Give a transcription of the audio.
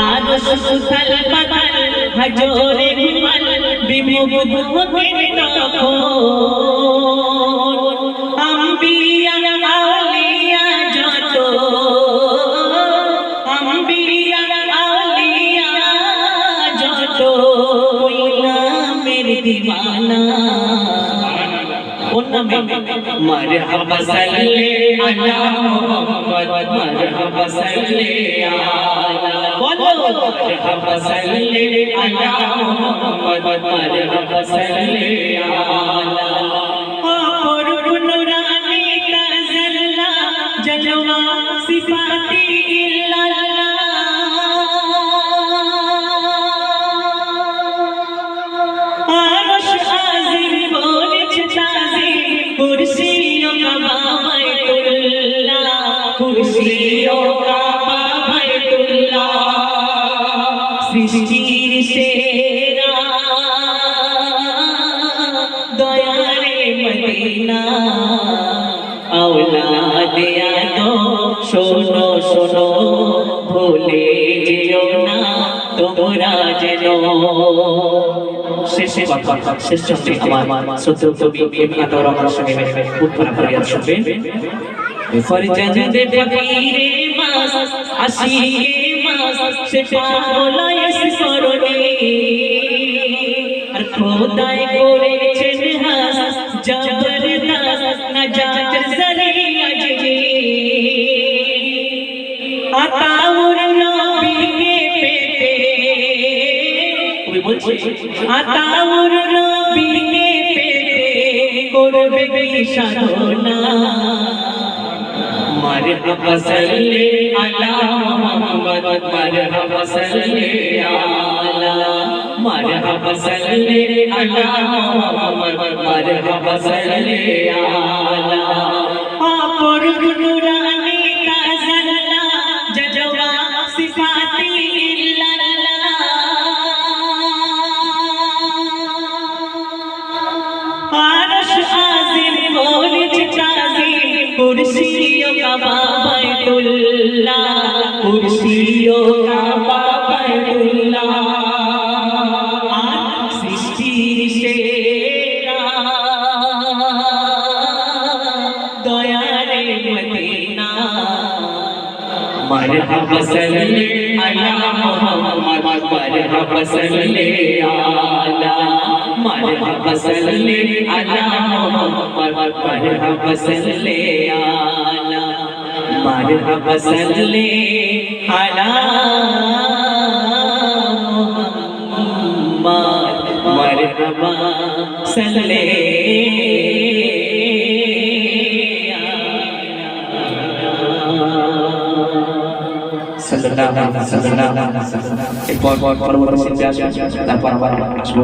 আর সুথাল পাতাল, হজরে ঘুমাল বিমুখ মুখের তখন আম্বিয়া, আউলিয়া, যত। আম্বিয়া, আউলিয়া, যত। ওই নামের দিওয়ানা مرحبا صلی علی محمد مرحبا صلی علی بولو مرحبا صلی علی محمد مرحبا صلی علی آپ رب نورانی کا زلہ جلوہ صفات কুরসিও কাবা বাইতুল্লাহ সৃষ্টির সেরা। দয়ারে মদিনা আওলাদে আদো শোনো শোনো, ভুলে যেও না তোমরা যেন। শেষে শেষ চন্দ্রে আমার সত্য কবি এমনি আমার সঙ্গে উত্তর ফরিয়াদ শুনবেন ফরজন্দ ফকিরে মাস আশিকে মাস সে পাগল এসে সরণে আর খোদায় করেছেন হাস জবরদস্ত নজাত জরিয়া যে আতাউর নবীকে পেতে। কবি বলছে আতাউর নবীকে পেতে করবে কি সাধনা मरहब सल्ले अला मोहम्मद मरहब सल्ले अला मरहब सल्ले अला मोहम्मद मरहब सल्ले अला आप रुकनुरानी का सल्ला जजवा सिफाती आरश आजिम बोल चिताजी कुर्सी বাইতুল্লাহ কুরসিও কাবা বাইতুল্লাহ আর সৃষ্টির সেরা দয়ারে মদিনা مرحبا صلی علی محمد مرحبا صلی علی مرحبا صلی علی محمد مرحبا صلی علی মারহাবা সাল্লি আলা মুহাম্মাদ মারহাবা সাল্লি সাল্লাল্লাহু আলাইহি ওয়াসাল্লাম। এরপর পর পরবর্তী তারপর আবার আসব।